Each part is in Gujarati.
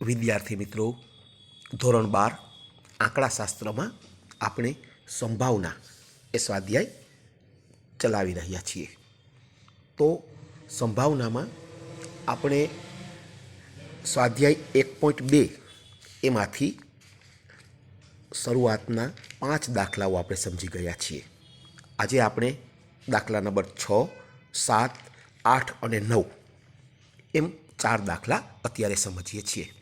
વિદ્યાર્થી મિત્રો, ધોરણ બાર, આંકડાશાસ્ત્રમાં આપણે સંભાવના એ સ્વાધ્યાય ચલાવી રહ્યા છીએ. તો સંભાવનામાં આપણે સ્વાધ્યાય એક પોઈન્ટ બે એમાંથી શરૂઆતના પાંચ દાખલાઓ આપણે સમજી ગયા છીએ. આજે આપણે દાખલા નંબર છ, સાત, આઠ અને નવ એમ ચાર દાખલા અત્યારે સમજીએ છીએ.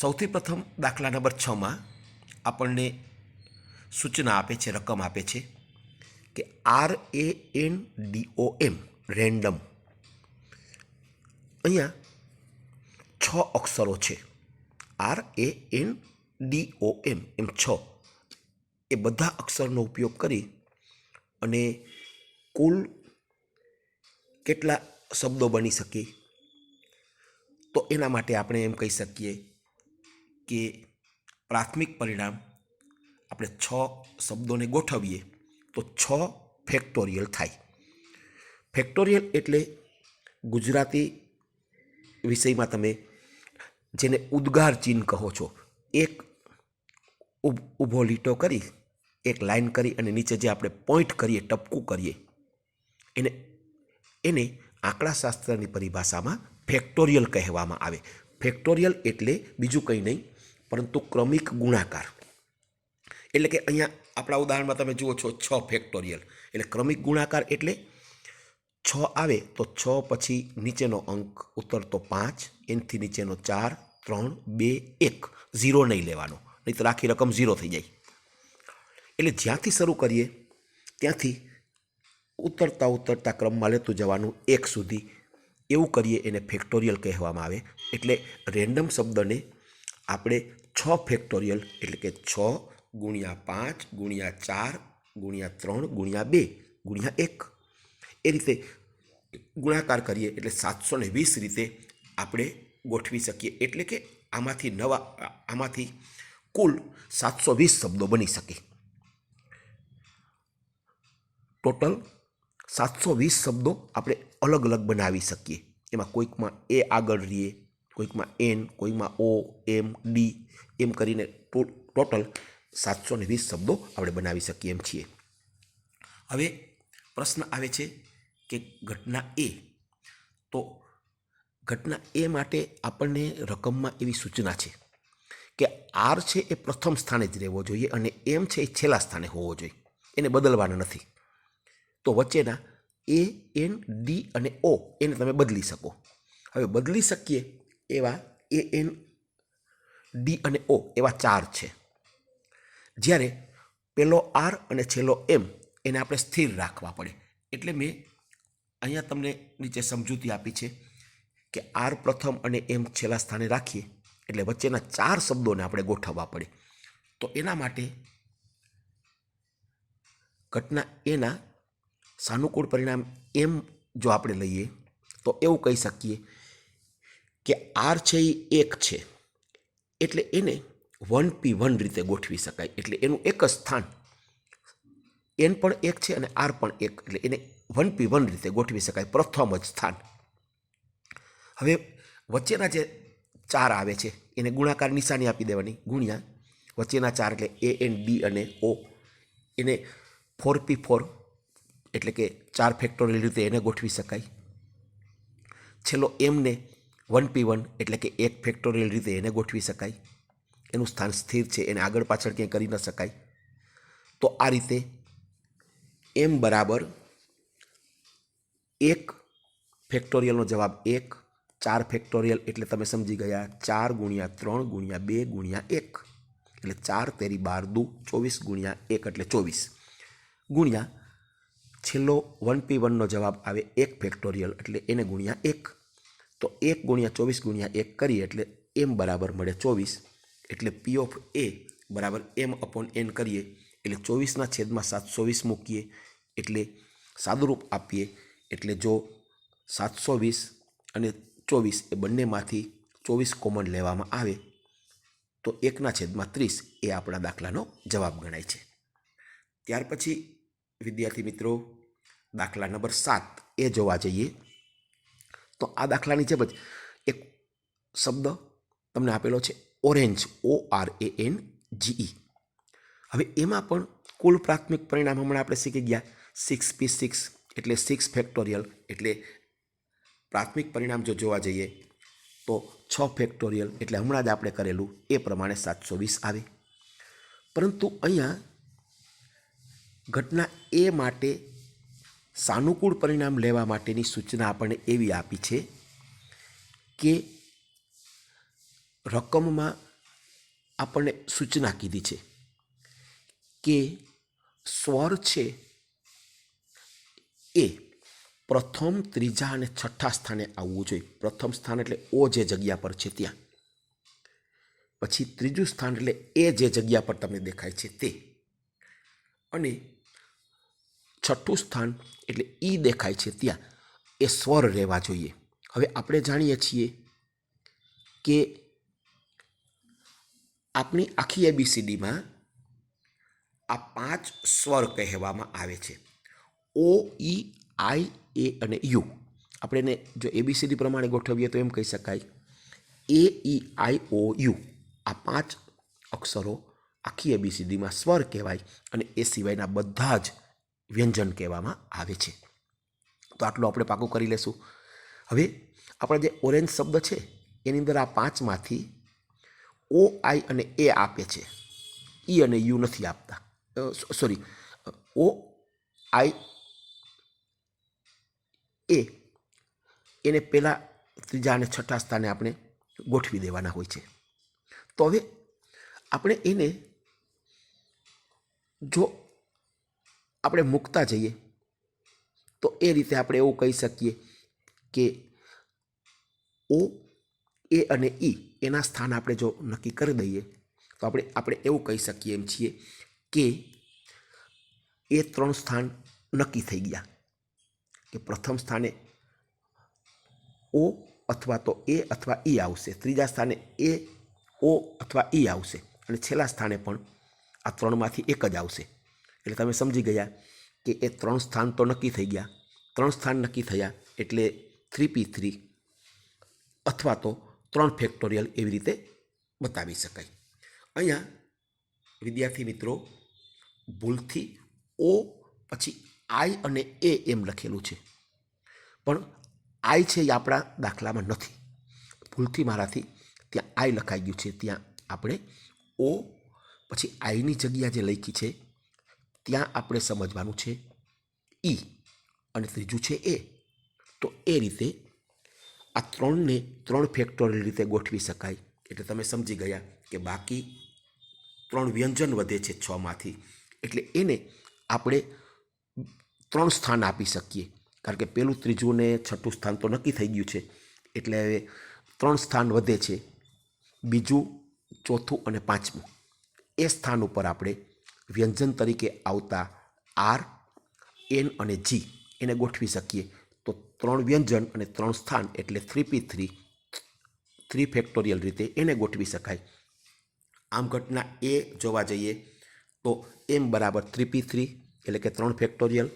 સૌથી પ્રથમ દાખલા નંબર છમાં આપણને સૂચના આપે છે, રકમ આપે છે કે R A N D O M random અહીંયા છ અક્ષરો છે. R A N D O M એમ છ. એ બધા અક્ષરનો ઉપયોગ કરી અને કુલ કેટલા શબ્દો બની શકે? તો એના માટે આપણે એમ કહી શકીએ કે પ્રાથમિક પરિણામ આપણે છ શબ્દોને ગોઠવીએ તો છ ફેક્ટોરિયલ થાય. ફેક્ટોરિયલ એટલે ગુજરાતી વિષયમાં તમે જેને ઉદ્ગાર ચિહ્ન કહો છો, એક ઊભો લીટો કરી, એક લાઈન કરી અને નીચે જે આપણે પોઈન્ટ કરીએ, ટપકું કરીએ, એને એને આંકડાશાસ્ત્રની પરિભાષામાં ફેક્ટોરિયલ કહેવામાં આવે. ફેક્ટોરિયલ એટલે બીજું કંઈ નહીં પરંતુ ક્રમિક ગુણાકાર. એટલે કે અહીંયા આપણા ઉદાહરણમાં તમે જુઓ છો છ ફેક્ટોરિયલ. એટલે ક્રમિક ગુણાકાર એટલે છ આવે તો છ પછી નીચેનો અંક ઉતરતો પાંચ, એનથી નીચેનો ચાર, ત્રણ, બે, એક. ઝીરો નહીં લેવાનો. નહીં તો આખી રકમ ઝીરો થઈ જાય. એટલે જ્યાંથી શરૂ કરીએ, ત્યાંથી ઉતરતા ઉતરતા ક્રમમાં લેતું જવાનું એક સુધી. એવું કરીએ એને ફેક્ટોરિયલ કહેવામાં આવે. એટલે રેન્ડમ શબ્દને આપણે છ ફેક્ટોરિયલ, એટલે કે છ ગુણ્યા પાંચ, ગુણ્યા ચાર, ગુણ્યા ત્રણ, ગુણ્યા બે, ગુણ્યા એક. એ રીતે ગુણાકાર કરીએ એટલે સાતસો ને વીસ રીતે આપણે ગોઠવી શકીએ. એટલે કે આમાંથી નવા, આમાંથી કુલ સાતસો વીસ શબ્દો બની શકે. ટોટલ સાતસો વીસ શબ્દો આપણે અલગ અલગ બનાવી શકીએ. એમાં કોઈકમાં એ આગળ રહીએ કોઈકમાં એન કોઈકમાં ઓ એમ ડી એમ કરીને ટોટલ સાતસો ને વીસ શબ્દો આપણે બનાવી શકીએ એમ છીએ. હવે પ્રશ્ન આવે છે કે ઘટના એ તો ઘટના એ માટે આપણને રકમમાં એવી સૂચના છે કે આર છે એ પ્રથમ સ્થાને જ રહેવો જોઈએ અને એમ છે એ છેલ્લા સ્થાને હોવો જોઈએ. એને બદલવાના નથી. તો વચ્ચેના એ એન ડી અને ઓ એને તમે બદલી શકો. હવે બદલી શકીએ એવા એ એન ડી અને ઓ એવા ચાર છે. જ્યારે પેલો આર અને છેલ્લો એમ એને આપણે સ્થિર રાખવા પડે. એટલે મેં અહીંયા તમને નીચે સમજૂતી આપી છે કે આર પ્રથમ અને એમ છેલ્લા સ્થાને રાખીએ એટલે વચ્ચેના ચાર શબ્દોને આપણે ગોઠવવા પડે. તો એના માટે ઘટના એના સાનુકૂળ પરિણામ એમ જો આપણે લઈએ તો એવું કહી શકીએ કે આર છે એ એક છે. એટલે એને વન પી વન રીતે ગોઠવી શકાય. એટલે એનું એક જ સ્થાન. એન પણ એક છે અને આર પણ એક. એટલે એને વન પી વન રીતે ગોઠવી શકાય. પ્રથમ જ સ્થાન. હવે વચ્ચેના જે ચાર આવે છે, એને ગુણાકાર નિશાની આપી દેવાની. ગુણ્યા વચ્ચેના ચાર એટલે એ એન ડી અને ઓ. એને ફોર પી ફોર એટલે કે ચાર ફેક્ટોરિયલ રીતે એને ગોઠવી શકાય. છેલ્લો એમને વન પી વન એટલે કે એક ફેક્ટોરિયલ રીતે એને ગોઠવી શકાય. એનું સ્થાન સ્થિર છે, એને આગળ પાછળ ક્યાંય કરી ન શકાય. તો આ રીતે એમ બરાબર એક ફેક્ટોરિયલનો જવાબ એક, ચાર ફેક્ટોરિયલ એટલે તમે સમજી ગયા, ચાર ગુણ્યા ત્રણ ગુણ્યા બે ગુણ્યા એક. એટલે ચાર તેરી બાર દુ ચોવીસ ગુણ્યા એક એટલે ચોવીસ. ગુણ્યા છેલ્લો વન પી વનનો જવાબ આવે એક ફેક્ટોરિયલ એટલે એને ગુણ્યા એક. તો એક ગુણ્યા ચોવીસ ગુણ્યા એક કરીએ એટલે એમ બરાબર મળે ચોવીસ. એટલે પી ઓફ એ બરાબર એમ અપોન એન કરીએ. એટલે ચોવીસના છેદમાં સાતસો વીસ મૂકીએ. એટલે સાદુરૂપ આપીએ. એટલે જો સાતસો વીસ અને ચોવીસ એ બંનેમાંથી ચોવીસ કોમન લેવામાં આવે, તો એકના છેદમાં ત્રીસ એ આપણા દાખલાનો જવાબ ગણાય છે. ત્યાર પછી વિદ્યાર્થી મિત્રો, દાખલા નંબર સાત એ જોવા જઈએ. તો આ દાખલાની જેમ જ એક શબ્દ તમને આપેલો છે orange O R A N G E હવે એમાં પણ કુલ પ્રાથમિક પરિણામ હમણાં આપણે શીખી ગયા સિક્સ પી સિક્સ એટલે સિક્સ ફેક્ટોરિયલ એટલે પ્રાથમિક પરિણામ જો જોવા જઈએ, તો છ ફેક્ટોરિયલ એટલે હમણાં જ આપણે કરેલું, એ પ્રમાણે સાતસો વીસ આવે. પરંતુ અહીંયા ઘટના એ માટે સાનુકૂળ પરિણામ લેવા માટેની સૂચના આપણને એવી આપી છે કે રકમમાં આપણને સૂચના કીધી છે કે સ્વર છે એ પ્રથમ, ત્રીજા અને છઠ્ઠા સ્થાને આવવું જોઈએ. પ્રથમ સ્થાન એટલે ઓ જે જગ્યા પર છે ત્યાં. પછી ત્રીજું સ્થાન એટલે એ જે જગ્યા પર તમને દેખાય છે તે. અને છઠ્ઠું સ્થાન એટલે ઈ દેખાય છે ત્યાં. એ સ્વર રહેવા જોઈએ. હવે આપણે જાણીએ છીએ કે આપણી આખી એબીસીડીમાં આ પાંચ સ્વર કહેવામાં આવે છે. ઓ, ઈ, આઈ, એ અને યુ. આપણે એને જો એબીસીડી પ્રમાણે ગોઠવીએ તો એમ કહી શકાય. A, E, I, O, U. આ પાંચ અક્ષરો આખી એબીસીડીમાં સ્વર કહેવાય અને એ સિવાયના બધા જ વ્યંજન કહેવામાં આવે છે. તો આટલું આપણે પાકું કરી લેશું. હવે આપણા જે ઓરેન્જ શબ્દ છે, એની અંદર આ પાંચમાંથી ઓ, આઈ અને એ આપે છે. ઈ અને યુ નથી આપતા. સોરી, ઓ, આઈ, એ, એને પહેલાં ત્રીજા અને છઠ્ઠા સ્થાને આપણે ગોઠવી દેવાના હોય છે. તો હવે આપણે એને જો આપણે મૂકતા જઈએ. તો એ રીતે આપણે એવું કહી શકીએ કે ઓ, એ અને ઈ એના સ્થાન આપણે જો નક્કી કરી દઈએ, તો આપણે આપણે એવું કહી શકીએ એમ છીએ કે એ ત્રણ સ્થાન નક્કી થઈ ગયા. કે પ્રથમ સ્થાને ઓ અથવા તો એ અથવા ઈ આવશે. ત્રીજા સ્થાને એ, ઓ અથવા ઈ આવશે. અને છેલ્લા સ્થાને પણ આ ત્રણમાંથી એક જ આવશે. એટલે તમે સમજી ગયા કે એ ત્રણ સ્થાન તો નક્કી થઈ ગયા. ત્રણ સ્થાન નક્કી થયા એટલે થ્રી પી થ્રી અથવા તો ત્રણ ફેક્ટોરિયલ એવી રીતે બતાવી શકાય. અહીંયા વિદ્યાર્થી મિત્રો, ભૂલથી ઓ પછી આઈ અને એ એમ લખેલું છે. પણ આઈ છે એ આપણા દાખલામાં નથી. ભૂલથી મારાથી ત્યાં આઈ લખાઈ ગયું છે. ત્યાં આપણે ઓ પછી આઈની જગ્યા જે લખી છે ત્યાં આપણે સમજવાનું છે ઈ. અને ત્રીજું છે એ. તો એ રીતે આ ત્રણને ત્રણ ફેક્ટોરિયલ રીતે ગોઠવી શકાય. એટલે તમે સમજી ગયા કે બાકી ત્રણ વ્યંજન વધે છે છમાંથી એટલે એને આપણે ત્રણ સ્થાન આપી શકીએ. કારણ કે પેલું ત્રીજું ને છઠ્ઠું સ્થાન તો નક્કી થઈ ગયું છે. એટલે હવે ત્રણ સ્થાન વધે છે. બીજું ચોથું અને પાંચમું. એ સ્થાન ઉપર આપણે વ્યંજન તરીકે આવતા આર, એન અને જી. એને ગોઠવી શકીએ. તો ત્રણ વ્યંજન અને ત્રણ સ્થાન એટલે three P three three factorial રીતે એને ગોઠવી શકાય. આમ ઘટના એ જોવા જઈએ તો એમ બરાબર થ્રી પી થ્રી એટલે કે ત્રણ ફેક્ટોરિયલ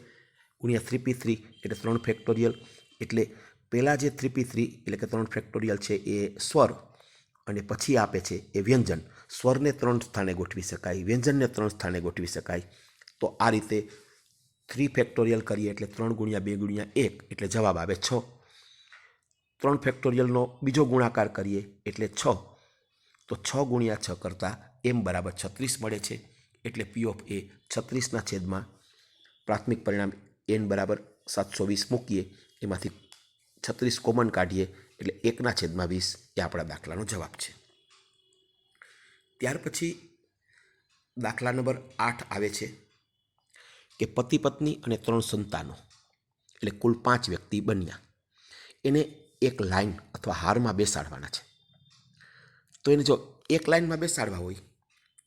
ગુણ્યા થ્રી પી થ્રી એટલે ત્રણ ફેક્ટોરિયલ એટલે પહેલાં જે થ્રી પી થ્રી એટલે કે ત્રણ ફેક્ટોરિયલ છે એ સ્વર અને પછી આપે છે એ વ્યંજન. સ્વરને ત્રણ સ્થાને ગોઠવી શકાય, વ્યંજનને ત્રણ સ્થાને ગોઠવી શકાય. તો આ રીતે થ્રી ફેક્ટોરિયલ કરીએ એટલે ત્રણ ગુણ્યા બે ગુણ્યા એક એટલે જવાબ આવે છ. ત્રણ ફેક્ટોરિયલનો બીજો ગુણાકાર કરીએ એટલે છ. તો છ ગુણ્યા છ કરતાં એમ બરાબર છત્રીસ મળે છે એટલે પી ઓફ એ છત્રીસના છેદમાં પ્રાથમિક પરિણામ એન બરાબર સાતસો વીસ મૂકીએ. એમાંથી છત્રીસ કોમન કાઢીએ એટલે એકના છેદમાં વીસ એ આપણા દાખલાનો જવાબ છે. ત્યાર પછી દાખલા નંબર આઠ આવે છે કે પતિ પત્ની અને ત્રણ સંતાનો, એટલે કુલ પાંચ વ્યક્તિ બન્યા. એને એક લાઈન અથવા હારમાં બેસાડવાના છે. તો એને જો એક લાઇનમાં બેસાડવા હોય,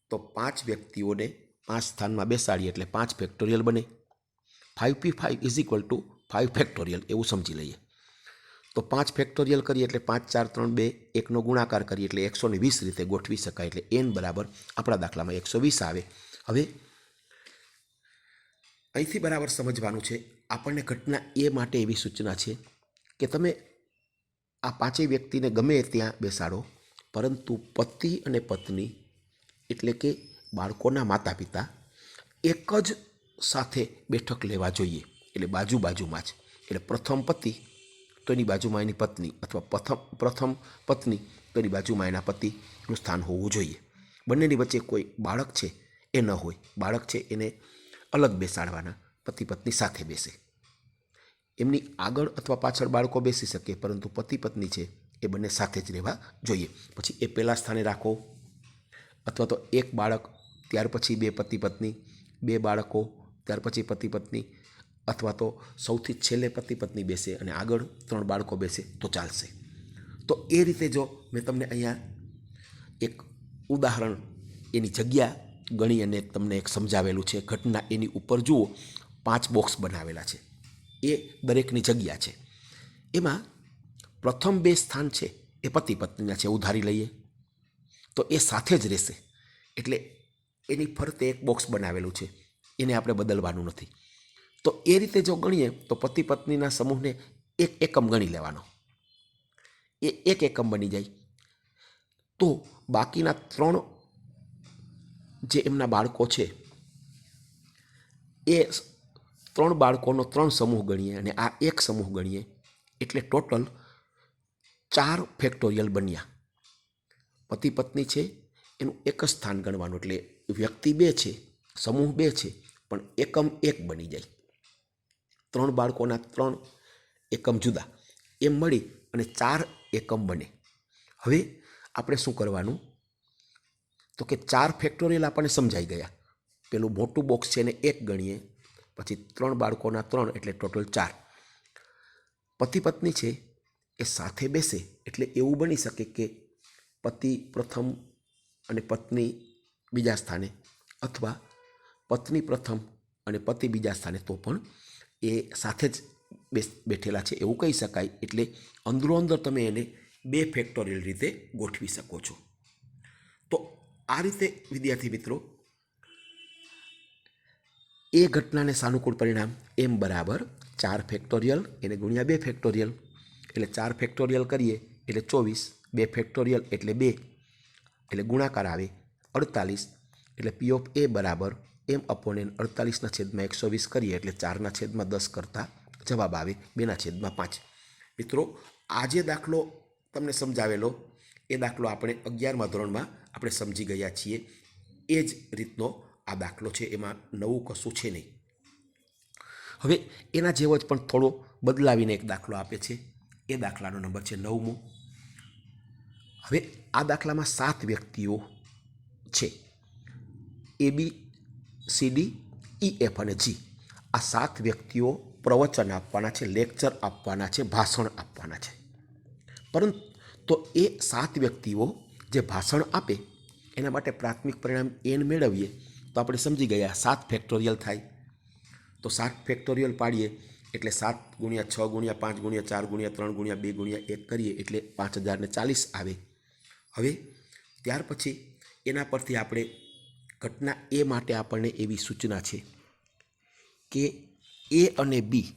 તો પાંચ વ્યક્તિઓને પાંચ સ્થાનમાં બેસાડીએ એટલે પાંચ ફેક્ટોરિયલ બને. Five P five is equal to five factorial એવું સમજી લઈએ. તો પાંચ ફેક્ટોરિયલ કરીએ એટલે પાંચ, ચાર, ત્રણ, બે, એકનો ગુણાકાર કરીએ એટલે એકસો ને વીસ રીતે ગોઠવી શકાય એટલે એન બરાબર આપણા દાખલામાં એકસો વીસ આવે. હવે અહીંથી બરાબર સમજવાનું છે, આપણને ઘટના એ માટે એવી સૂચના છે કે તમે આ પાંચેય વ્યક્તિને ગમે ત્યાં બેસાડો, પરંતુ પતિ અને પત્ની એટલે કે બાળકોના માતા પિતા એક જ સાથે બેઠક લેવા જોઈએ. એટલે બાજુ બાજુમાં જ. એટલે પ્રથમ પતિ તો એની બાજુમાં એની પત્ની અથવા પ્રથમ પ્રથમ પત્ની તો એની બાજુમાં એના પતિનું સ્થાન હોવું જોઈએ. બંનેની વચ્ચે કોઈ બાળક છે એ ન હોય. બાળક છે એને અલગ બેસાડવાના પતિ પત્ની સાથે બેસે. એમની આગળ અથવા પાછળ બાળકો બેસી શકે, પરંતુ પતિ પત્ની છે એ બંને સાથે જ રહેવા જોઈએ. પછી એ પહેલાં સ્થાને રાખો. અથવા તો એક બાળક ત્યાર પછી બે પતિ પત્ની, બે બાળકો ત્યાર પછી પતિ પત્ની અથવા તો સૌથી છેલ્લે પતિ પત્ની બેસે અને આગળ ત્રણ બાળકો બેસે, તો ચાલશે. તો એ રીતે જો મેં તમને અહીંયા એક ઉદાહરણ એની જગ્યા ગણી અને તમને એક સમજાવેલું છે. ઘટના એની ઉપર જુઓ, પાંચ બોક્સ બનાવેલા છે. એ દરેકની જગ્યા છે. એમાં પ્રથમ બે સ્થાન છે, એ પતિ પત્નીના છે, ઉધારી લઈએ. તો એ સાથે જ રહેશે. એટલે એની ફરતે એક બોક્સ બનાવેલું છે. એને આપણે બદલવાનું નથી. તો એ રીતે જો ગણીએ, તો પતિ પત્નીના સમૂહને એક એકમ ગણી લેવાનો. એ એક એકમ બની જાય. તો બાકીના ત્રણ જે એમના બાળકો છે, એ ત્રણ બાળકોનો ત્રણ સમૂહ ગણીએ અને આ એક સમૂહ ગણીએ, એટલે ટોટલ ચાર ફેક્ટોરિયલ બન્યા. પતિ પત્ની છે, એનું એક જ સ્થાન ગણવાનું, એટલે વ્યક્તિ બે છે, સમૂહ બે છે, પણ એકમ એક બની જાય. ત્રણ બાળકોના ત્રણ એકમ જુદા. એમ મળી અને ચાર એકમ બને. હવે આપણે શું કરવાનું? તો કે ચાર ફેક્ટોરિયલ આપણને સમજાઈ ગયા. પેલું મોટું બોક્સ છે એને એક ગણીએ, પછી ત્રણ બાળકોના ત્રણ એટલે ટોટલ ચાર. પતિ પત્ની છે એ સાથે બેસે એટલે એવું બની શકે કે પતિ પ્રથમ અને પત્ની બીજા સ્થાને અથવા પત્ની પ્રથમ અને પતિ બીજા સ્થાને તો પણ એ સાથે જ બેઠેલા છે, એવું કહી શકાય. એટલે અંદરો અંદર તમે એને બે ફેક્ટોરિયલ રીતે ગોઠવી શકો છો. તો આ રીતે, વિદ્યાર્થી મિત્રો, એ ઘટનાને સાનુકૂળ પરિણામ એમ બરાબર ચાર ફેક્ટોરિયલ એને ગુણ્યા બે ફેક્ટોરિયલ એટલે ચાર ફેક્ટોરિયલ કરીએ, એટલે ચોવીસ, બે ફેક્ટોરિયલ એટલે બે, એટલે ગુણાકાર આવે અડતાલીસ, એટલે પી ઓફ એ બરાબર એમ અપોનેન અડતાલીસના છેદમાં એકસો વીસ કરીએ એટલે ચારના છેદમાં દસ કરતાં જવાબ આવે બેના છેદમાં પાંચ. મિત્રો, આ જે દાખલો તમને સમજાવેલો, એ દાખલો આપણે અગિયારમા ધોરણમાં આપણે સમજી ગયા છીએ. એ જ રીતનો આ દાખલો છે, એમાં નવું કશું છે નહીં. હવે એના જેવો જ પણ થોડો બદલાવીને એક દાખલો આપે છે. એ દાખલાનો નંબર છે નવમો. હવે આ દાખલામાં સાત વ્યક્તિઓ છે. A B C D E F અને જી. આ સાત વ્યક્તિઓ પ્રવચન આપવાના છે, લેક્ચર આપવાના છે, ભાષણ આપવાના છે. પરંતુ તો એ સાત વ્યક્તિઓ જે ભાષણ આપે, એના માટે પ્રાથમિક પરિણામ એન મેળવીએ, તો આપણે સમજી ગયા, સાત ફેક્ટોરિયલ થાય. તો સાત ફેક્ટોરિયલ પાડીએ, એટલે સાત ગુણ્યા છ ગુણ્યા પાંચ ગુણ્યા ચાર ગુણ્યા ત્રણ ગુણ્યા બે ગુણ્યા એક કરીએ, એટલે પાંચ હજારને ચાલીસ આવે. હવે ત્યાર પછી એના પરથી આપણે ઘટના એ માટે આપણને એવી સૂચના છે કે એ અને બી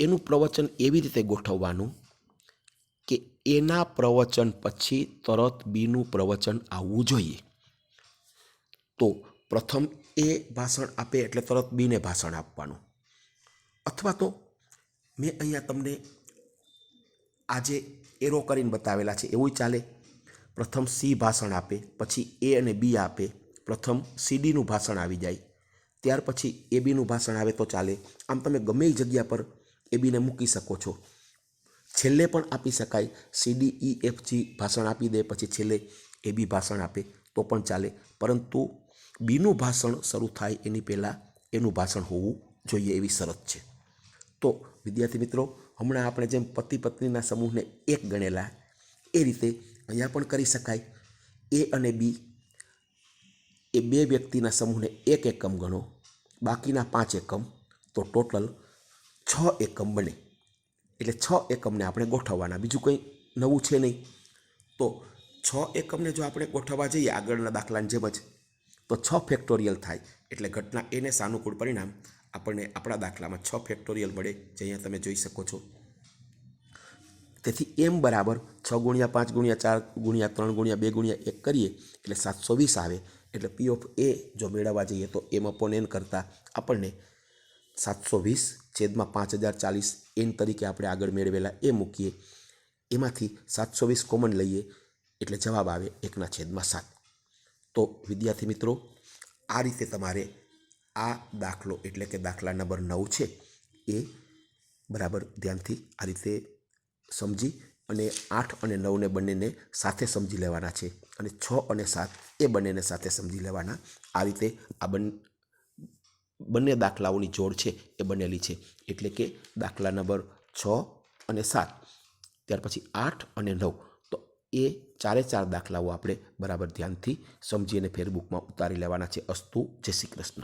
એનું પ્રવચન એવી રીતે ગોઠવવાનું કે એના પ્રવચન પછી તરત બીનું પ્રવચન આવવું જોઈએ. તો પ્રથમ એ ભાષણ આપે એટલે તરત બીને ભાષણ આપવાનું. અથવા તો મેં અહીંયા તમને આજે એરો કરીને બતાવેલા છે, એવું ચાલે. પ્રથમ સી ભાષણ આપે, પછી એ અને બી આપે પ્રથમ સીડીનું ભાષણ આવી જાય. ત્યાર પછી એબીનું ભાષણ આવે તો ચાલે. આમ તમે ગમે એ જગ્યા પર એબીને મૂકી શકો છો. છેલ્લે પણ આપી શકાય. સીડી ઈ એફ જી ભાષણ આપી દે, પછી છેલ્લે એ બી ભાષણ આપે તો પણ ચાલે. પરંતુ બીનું ભાષણ શરૂ થાય એની પહેલાં એનું ભાષણ હોવું જોઈએ એવી શરત છે. તો વિદ્યાર્થી મિત્રો, હમણાં આપણે જેમ પતિ પત્નીના સમૂહને એક ગણેલા, એ રીતે અહીંયા પણ કરી શકાય. એ અને બી એ બે વ્યક્તિના સમૂહને એક એકમ ગણો, બાકીના પાંચ એકમ, તો ટોટલ છ એકમ બને. એટલે છ એકમને આપણે ગોઠવવાના. બીજું કંઈ નવું છે નહીં. તો છ એકમને જો આપણે ગોઠવવા જઈએ આગળના દાખલાની જેમ જ, તો છ ફેક્ટોરિયલ થાય. એટલે ઘટના એને સાનુકૂળ પરિણામ આપણને આપણા દાખલામાં છ ફેક્ટોરિયલ મળે જે અહીંયા તમે જોઈ શકો છો. તેથી એમ બરાબર છ ગુણ્યા પાંચ ગુણ્યા ચાર ગુણ્યા ત્રણ ગુણ્યા બે ગુણ્યા એક કરીએ, એટલે સાતસો વીસ આવે. એટલે પી ઓફ એ જો મેળવવા જઈએ તો એમ અપોન એન કરતાં આપણને સાતસો વીસ છેદમાં પાંચ હજાર ચાલીસ એન તરીકે આપણે આગળ મેળવેલા એ મૂકીએ. એમાંથી સાતસો વીસ કોમન લઈએ એટલે જવાબ આવે એકના છેદમાં સાત. તો વિદ્યાર્થી મિત્રો, આ રીતે તમારે આ દાખલો એટલે કે દાખલા નંબર નવ છે એ બરાબર ધ્યાનથી આ રીતે સમજી અને આઠ અને નવને બંનેને સાથે સમજી લેવાના છે અને છ અને સાત એ બંનેને સાથે સમજી લેવાના. આ રીતે આ બન, બંને દાખલાઓની જોડ છે એ બનેલી છે. એટલે કે દાખલા નંબર છ અને સાત. ત્યાર પછી આઠ અને નવ. તો એ ચારે ચાર દાખલાઓ આપણે બરાબર ધ્યાનથી સમજી અને ફેરબુકમાં ઉતારી લેવાના છે. અસ્તુ જય શ્રી કૃષ્ણ.